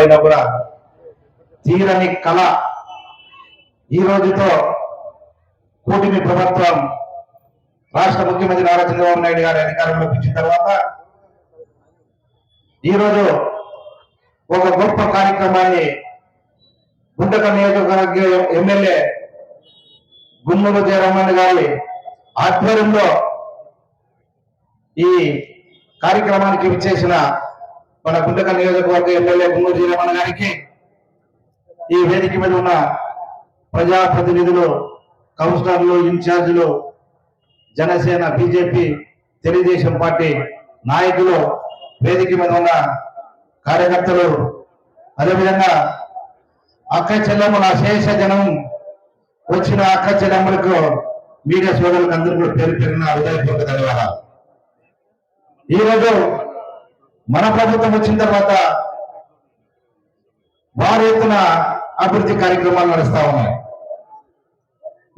అయినా కూడా తీరని కళ ఈ రోజుతో కూటమి ప్రభుత్వం రాష్ట్ర ముఖ్యమంత్రి నారా చంద్రబాబు నాయుడు గారి అధికారంలోకి వచ్చిన తర్వాత ఈరోజు ఒక గొప్ప కార్యక్రమాన్ని గుంటక నియోజకవర్గ ఎమ్మెల్యే గుమ్మూరు జయరామన్ గారి ఆధ్వర్యంలో ఈ కార్యక్రమానికి విచ్చేసిన మన గుంటక నియోజకవర్గ ఎమ్మెల్యే గుమ్మూరు జయరామన్ గారికి ఈ వేదిక మీద ఉన్న ప్రజాప్రతినిధులు కౌన్సిలర్లు ఇన్ఛార్జీలు జనసేన బీజేపీ తెలుగుదేశం పార్టీ నాయకులు వేదిక మీద ఉన్న కార్యకర్తలు అదేవిధంగా అక్క చెల్లెమ్మల అశేష జనం వచ్చిన అక్క చెల్లెమ్మలకు మీడియా సోదరులకు అందరూ కూడా పేరు పెరిగిన హృదయపూర్వక ధన్యవాదాలు. ఈరోజు మన ప్రభుత్వం వచ్చిన తర్వాత భారీ ఎత్తున అభివృద్ధి కార్యక్రమాలు నడుస్తా ఉన్నాయి.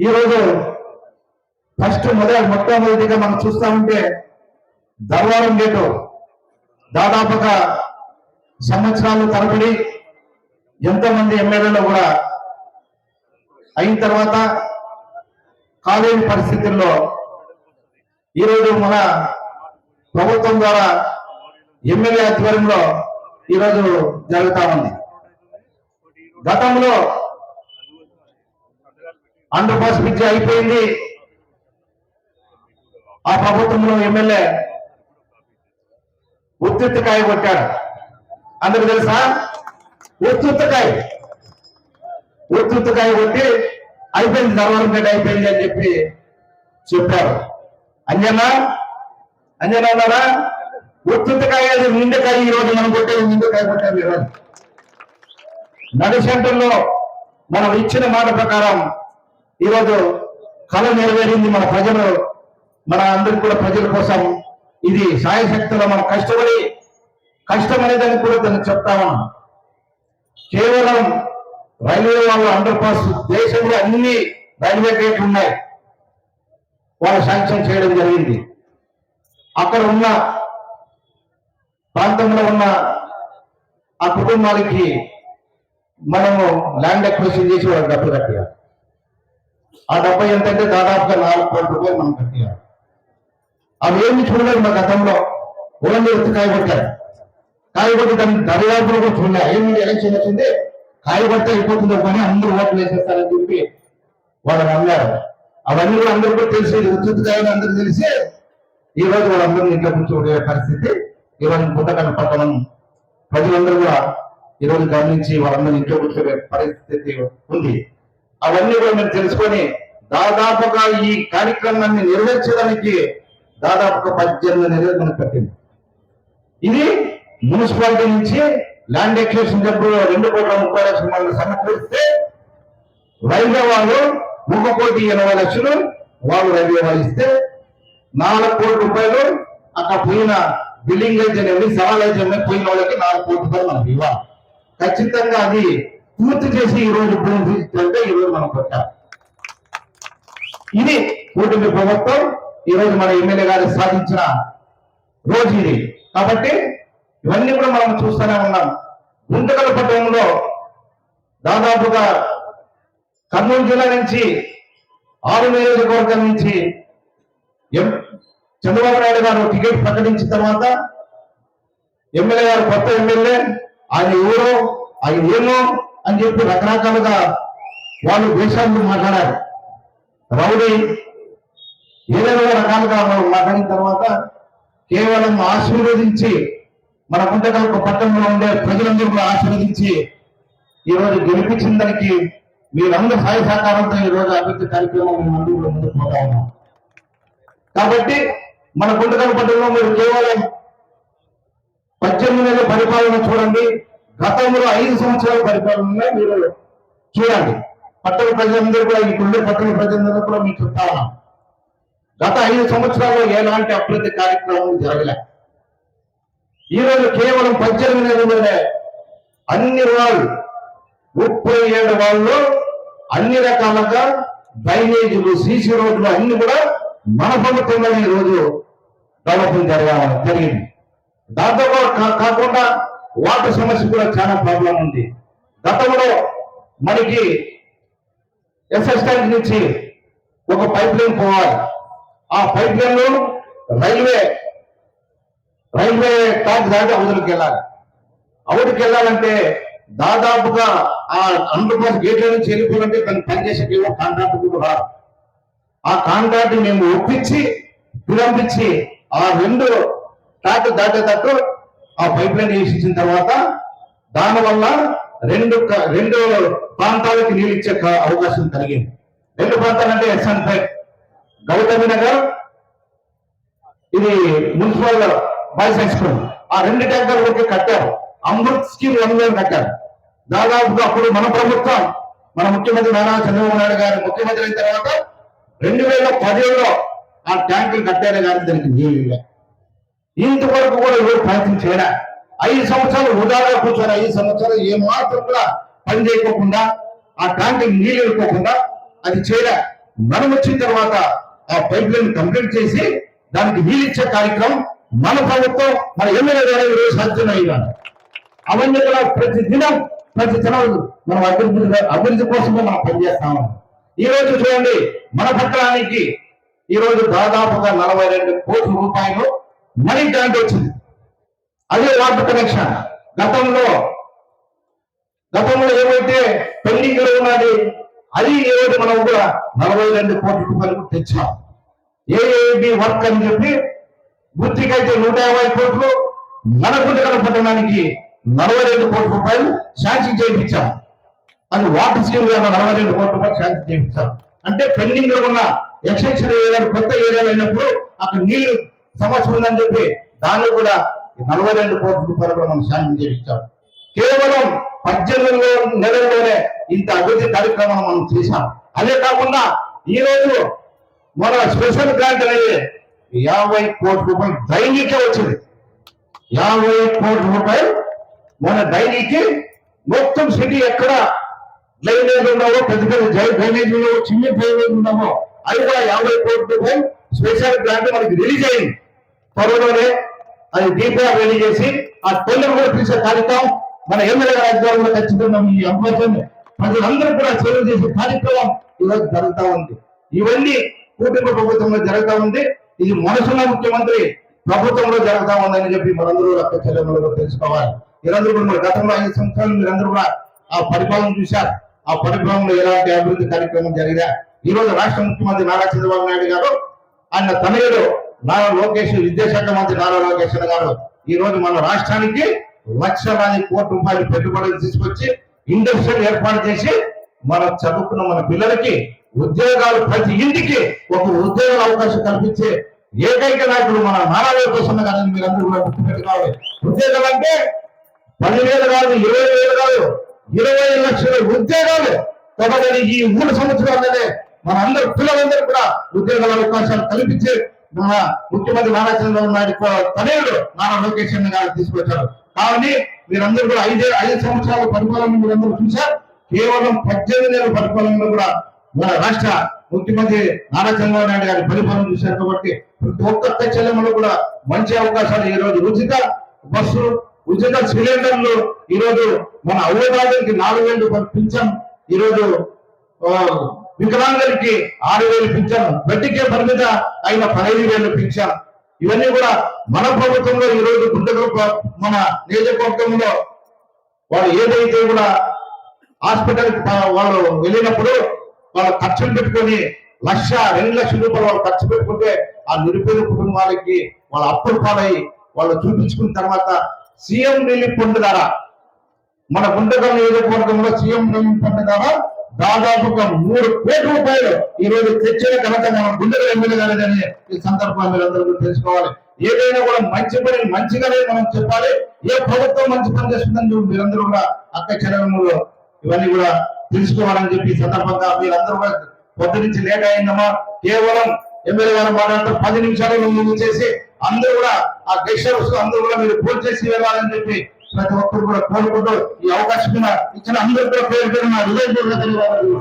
ఈరోజు ఫస్ట్ మొదటి మొట్టమొదటిగా మనం చూస్తా ఉంటే ధర్వారం గేటు దాదాపుగా సంవత్సరాలు తరబడి ఎంతో మంది ఎమ్మెల్యేలు కూడా అయిన తర్వాత కాలేని పరిస్థితుల్లో ఈరోజు మన ప్రభుత్వం ద్వారా ఎమ్మెల్యే ఆధ్వర్యంలో ఈరోజు జరుగుతా ఉంది. గతంలో అండర్ పాస్ బ్రిడ్జ్ అయిపోయింది. ఆ ప్రభుత్వంలో ఎమ్మెల్యే ఉత్తుత్తకాయ కొట్టాడు. అందరికి తెలుసా? ఉత్తుత్తకాయ ఉత్తుత్తకాయ కొట్టి అయిపోయింది ధర్మవరం గడ్డ అయిపోయింది అని చెప్పి చెప్పారు. అంజనా అంజనా అన్నారా ఉత్తుత్తకాయ నిండకాయ ఈ రోజు మనం కొట్టేది నిండకాయ కొట్టారు ఈ రోజు సెంటర్లో మనం ఇచ్చిన మాట ప్రకారం ఈరోజు కళ నెరవేరింది మన ప్రజలు మన అందరికి కూడా ప్రజల కోసం ఇది సాయశక్తిలో మనం కష్టపడి కష్టం అనేదాన్ని కూడా దాన్ని చెప్తామా కేవలం రైల్వే వాళ్ళు అండర్ పాస్ దేశంలో అన్ని రైల్వే గేట్లు ఉన్నాయి. వాళ్ళు శాంక్షన్ చేయడం జరిగింది. అక్కడ ఉన్న ప్రాంతంలో ఉన్న ఆ కుటుంబాలకి మనము ల్యాండ్ ఎక్విజిషన్ చేసి వాళ్ళకి డబ్బులు కట్టాలి ఆ డబ్బు ఎంతంటే దాదాపుగా నాలుగు కోట్ల రూపాయలు మనం కట్టాలి అవి ఏమి చూడలేదు మా గతంలో. ఓన్లీ వచ్చి కాయ కొట్టారు దాన్ని దర్యాప్తులు కూడా చూడలే. ఏమి ఎలక్షన్ వచ్చింది. కాయబడితే అయిపోతుందో కానీ అందరూ ఓట్లు వేసేస్తారని చెప్పి వాళ్ళు నమ్మారు. అవన్నీ కూడా అందరూ కూడా తెలిసి ఇది ఉచిత అందరూ తెలిసి ఈ రోజు వాళ్ళందరూ ఇంట్లో కూర్చోబడే పరిస్థితి. ఇవన్నీ రోజు పట్టణం ప్రజలందరూ కూడా ఈరోజు గమనించి వాళ్ళందరూ ఇంట్లో కూర్చోబే పరిస్థితి ఉంది. అవన్నీ కూడా మీరు తెలుసుకొని దాదాపుగా ఈ కార్యక్రమాన్ని నెరవేర్చడానికి దాదాపుగా పద్దెనిమిది నెలలు మనకు పట్టింది. ఇది మున్సిపాలిటీ నుంచి ల్యాండ్ ఎక్సేషన్ డబ్బులు రెండు కోట్ల ముప్పై లక్షల మంది సమకూరిస్తే రైల్వే వాళ్ళు ఒక కోటి ఎనభై లక్షలు వాళ్ళు రైల్వే వాళ్ళు ఇస్తే నాలుగు కోట్ల రూపాయలు అక్కడ పోయిన బిల్డింగ్ అయితేనేమి సవాల్ పోయిన వాళ్ళకి నాలుగు కోట్ల రూపాయలు ఇవ్వాలి ఖచ్చితంగా అది పూర్తి చేసి ఈ రోజు భూమి తీసుకుంటే ఈ రోజు మనం కొట్టాలి. ఇది కూటమి ప్రభుత్వం ఈ రోజు మన ఎమ్మెల్యే గారు సాధించిన రోజు ఇది కాబట్టి ఇవన్నీ కూడా మనం చూస్తూనే ఉన్నాం. గుంతకల పట్టణంలో దాదాపుగా కర్నూలు జిల్లా నుంచి ఆరు నియోజకవర్గం నుంచి చంద్రబాబు నాయుడు గారు టికెట్ ప్రకటించిన తర్వాత ఎమ్మెల్యే గారు కొత్త ఎమ్మెల్యే ఆయన ఎవరో ఆయన ఏమో అని చెప్పి రకరకాలుగా వాళ్ళు దేశాల్లో మాట్లాడారు. రౌడీ ఏదైనా రకాలుగా మనం మాట్లాడిన తర్వాత కేవలం ఆశీర్వదించి మన గుంటకల్ప పట్టణంలో ఉండే ప్రజలందరూ కూడా ఆశీర్వదించి ఈ రోజు గెలిపించిన దానికి మీరందరూ సహాయ సహకారంతో ఈ రోజు అభివృద్ధి కార్యక్రమం మేము అందరూ ముందుకు పోతా ఉన్నాం. కాబట్టి మన గుంటకల్ పట్టణంలో మీరు కేవలం పద్దెనిమిది నెలల పరిపాలన చూడండి. గతంలో ఐదు సంవత్సరాల పరిపాలన మీరు చూడండి. పట్టణ ప్రజలందరూ కూడా ఇప్పుడుండే పట్టణ ప్రజలందరూ కూడా మీకు చెప్తా గత ఐదు సంవత్సరాల్లో ఎలాంటి అభివృద్ధి కార్యక్రమం జరగలే. ఈ రోజు కేవలం పద్దెనిమిది నెలలలోనే అన్ని వాళ్ళు ముప్పై ఏడు వాళ్ళు అన్ని రకాలుగా డ్రైనేజీలు సీసీ రోడ్లు అన్ని కూడా మన ప్రభుత్వంలో ఈ రోజు డెవలపింగ్ జరగాలి జరిగింది. దాంతో కాకుండా వాటర్ సమస్య కూడా చాలా ప్రాబ్లం ఉంది. గతంలో మనకి ఎస్ఎస్ ట్యాంక్ నుంచి ఒక పైప్ లైన్ పోవాలి. ఆ పైప్ లైన్లో రైల్వే రైల్వే ట్యాంక్ దాటి అవతలికి వెళ్ళాలి. అవతలికి వెళ్ళాలంటే దాదాపుగా ఆ అండర్ పాస్ గేట్ల నుంచి వెళ్ళిపోవాలంటే దాన్ని పనిచేసే కాంట్రాక్ట్ కూడా రాదు. ఆ కాంట్రాక్ట్ మేము ఒప్పించి విలంపించి ఆ రెండు ట్రాక్ దాటేటట్టు ఆ పైప్ లైన్ వేసించిన తర్వాత దానివల్ల రెండు రెండు ప్రాంతాలకి నీళ్ళు ఇచ్చే అవకాశం కలిగింది. రెండు ప్రాంతాలు అంటే ఎస్ఎన్ ఫైవ్ గౌతమి నగర్ ఇది మున్సిపల్ బాయ్స్ హై స్కూల్ ఆ రెండు ట్యాంకర్లకి కట్టారు. అమృత్ స్కీమ్ వన్ వేలు కట్టారు. దాదాపుగా అప్పుడు మన ప్రభుత్వం మన ముఖ్యమంత్రి నారా చంద్రబాబు నాయుడు గారు ముఖ్యమంత్రి అయిన తర్వాత రెండు వేల పదిహేడులో ఆ ట్యాంకులు కట్టారు కానీ దానికి నీళ్ళు ఇంతవరకు కూడా ఎవరు ప్రయత్నం చేయడా ఐదు సంవత్సరాలు వృధాగా కూర్చొని ఐదు సంవత్సరాలు ఏ మాత్రం కూడా పని చేయకోకుండా ఆ ట్యాంక్ నీళ్ళు వెళ్ళిపోకుండా అది చేయడా మనం వచ్చిన తర్వాత ఆ పైప్ లైన్ కంప్లీట్ చేసి దానికి వీలిచ్చే కార్యక్రమం మన ప్రభుత్వం మన ఎమ్మెల్యే గారు ఈరోజు సాధ్యమయ్యాను అవన్నీ కూడా ప్రతి దినం ప్రతి దినం మనం అభివృద్ధి అభివృద్ధి కోసమే మనం పనిచేస్తాము ఈ రోజు చూడండి మన పట్టణానికి ఈ రోజు దాదాపుగా నలభై రెండు కోట్ల రూపాయలు మనీ గ్రాంట్ వచ్చింది. అదే వాటర్ కనెక్షన్. గతంలో గతంలో ఏమైతే పెండింగ్లో ఉన్నది అది ఈ రోజు మనం కూడా నలభై రెండు కోట్ల రూపాయలు తెచ్చాం. ఏఏబి వర్క్ అని చెప్పి గుర్తికైతే నూట యాభై కోట్లు మన గుండెకల పట్టణానికి నలభై రెండు కోట్ల రూపాయలు శాంక్షన్ చేయించాం. అని వాటర్ స్కీమ్ ద్వారా నలభై రెండు కోట్ల రూపాయలు శాంతి చేయించారు. అంటే పెండింగ్లో ఉన్న ఎక్స్టెన్షన్ ఏరియాలు కొత్త ఏరియాలు అయినప్పుడు అక్కడ నీళ్ళు సమస్య ఉందని చెప్పి దాన్ని కూడా నలభై రెండు కోట్ల రూపాయలు కూడా మనం శాంతి చేయించాం కేవలం పద్దెనిమిది నెలల్లోనే ఇంత అభివృద్ధి కార్యక్రమం మనం చేశాం. అదే కాకుండా ఈ రోజు మన స్పెషల్ గ్రాంట్ అనేది యాభై కోట్ల రూపాయలు డైలీకే వచ్చింది. యాభై కోట్ల రూపాయలు మన డైలీకి మొత్తం సిటీ ఎక్కడ డ్రైనేజ్ ఉన్నావో పెద్ద పెద్ద జై- డ్రైనేజ్ చిన్న డ్రైనేజ్ ఉన్నామో అది కూడా యాభై కోట్ల రూపాయలు స్పెషల్ గ్రాంట్ మనకి రిలీజ్ అయింది. త్వరలోనే అది దీపావళి రిలీజ్ చేసి ఆ టెండర్ కూడా తీసే కార్యక్రమం మన ఎమ్మెల్యే గారి కూడా ఖచ్చితంగా ఈ అవకాశం ప్రజలందరూ కూడా సేవ చేసే కార్యక్రమం ఈరోజు జరుగుతూ ఉంది. ఇవన్నీ కూటమి ప్రభుత్వంలో జరుగుతూ ఉంది. ఇది మనసున్న ముఖ్యమంత్రి ప్రభుత్వంలో జరుగుతూ ఉందని చెప్పి మనందరూ రక్త చెల్లెమ్మలు తెలుసుకోవాలి. మీరందరూ కూడా గతంలో ఐదు సంవత్సరాలు మీరందరూ కూడా ఆ పరిపాలన చూశారు. ఆ పరిభ్రమంలో ఎలాంటి అభివృద్ధి కార్యక్రమం జరిగినా ఈ రోజు రాష్ట్ర ముఖ్యమంత్రి నారా చంద్రబాబు నాయుడు గారు ఆయన తనయుడు నారా లోకేష్ విద్యాశాఖ మంత్రి నారా లోకేష్ గారు ఈ రోజు మన రాష్ట్రానికి లక్షలాది కోట్ల రూపాయలు పెట్టుబడులు తీసుకొచ్చి ఇండస్ట్రియల్ ఏర్పాటు చేసి మన చదువుకున్న మన పిల్లలకి ఉద్యోగాలు ప్రతి ఇంటికి ఒక ఉద్యోగ అవకాశం కల్పించే ఏకైక నాయకుడు మన నారా లోకేష్ అన్న గారిని మీరందరూ కూడా గుర్తుపెట్టుకోవాలి. ఉద్యోగాలు అంటే పదివేలు కాదు ఇరవై వేలు కాదు ఇరవై లక్షల ఉద్యోగాలు తొలగని ఈ మూడు సంవత్సరాలనే మన అందరు పిల్లలందరూ కూడా ఉద్యోగాల అవకాశాలు కల్పించే మన ముఖ్యమంత్రి నారా చంద్రబాబు నాయుడు తనయుడు నారా లోకేష్ అన్న గారు తీసుకొచ్చారు. కాబట్టి మీరందరూ కూడా ఐదే ఐదు సంవత్సరాల పరిపాలన మీరందరూ చూశారు కేవలం పద్దెనిమిది నెలల పరిపాలనలో కూడా మన రాష్ట్ర ముఖ్యమంత్రి నారా చంద్రబాబు నాయుడు గారి పరిపాలన చూశారు కాబట్టి ప్రతి ఒక్క చెల్లెమ్మలో కూడా మంచి అవకాశాలు ఈ రోజు ఉచిత బస్సు ఉచిత సిలిండర్లు ఈ రోజు మన అవ్వదానికి నాలుగు వేలు పింఛన్ ఈ రోజు వికలాంగులకి ఆరు వేలు పింఛన్ బట్టికే పరిమిత అయిన పదహైదు వేలు పింఛన్. ఇవన్నీ కూడా మన ప్రభుత్వంలో ఈ రోజు మన నియోజకవర్గంలో వాళ్ళు ఏదైతే కూడా హాస్పిటల్ వాళ్ళు వెళ్ళినప్పుడు వాళ్ళ ఖర్చులు పెట్టుకొని లక్ష రెండు లక్షల రూపాయలు వాళ్ళు ఖర్చు పెట్టుకుంటే ఆ నిరుపేద కుటుంబాలకి వాళ్ళ అప్పులు పాలై వాళ్ళు చూపించుకున్న తర్వాత సీఎం రిలీఫ్ ఫండ్ ద్వారా. మన ఏదో నియోజకవర్గంలో సీఎం రిలీఫ్ ఫండ్ ద్వారా దాదాపుగా మూడు కోట్ల రూపాయలు ఈ రోజు తెచ్చిన ఘనత మన గుండెల ఎమ్మెల్యే గారిని ఈ సందర్భాన్ని మీరందరూ తెలుసుకోవాలి. ఏదైనా కూడా మంచి పని మంచిగానే మనం చెప్పాలి. ఏ ప్రభుత్వం మంచి పని చేస్తుందని మీరందరూ కూడా అక్క చరణంలో ఇవన్నీ కూడా తెలుసుకోవాలని చెప్పి సందర్భంగా మీరందరూ కూడా పొద్దు నుంచి లేట్ అయిందమ్మా. కేవలం ఎమ్మెల్యే గారు మాట్లాడుతూ పది నిమిషాలు ముందు చేసి అందరూ కూడా ఆ గెస్ట్ హౌస్ అందరూ కూడా మీరు ఫోన్ చేసి వెళ్ళాలని చెప్పి ప్రతి ఒక్కరు కూడా కోరుకుంటూ ఈ అవకాశం ఇచ్చిన అందరూ కూడా పేరు పేరు నా హృదయపూర్వక ధన్యవాదాలు.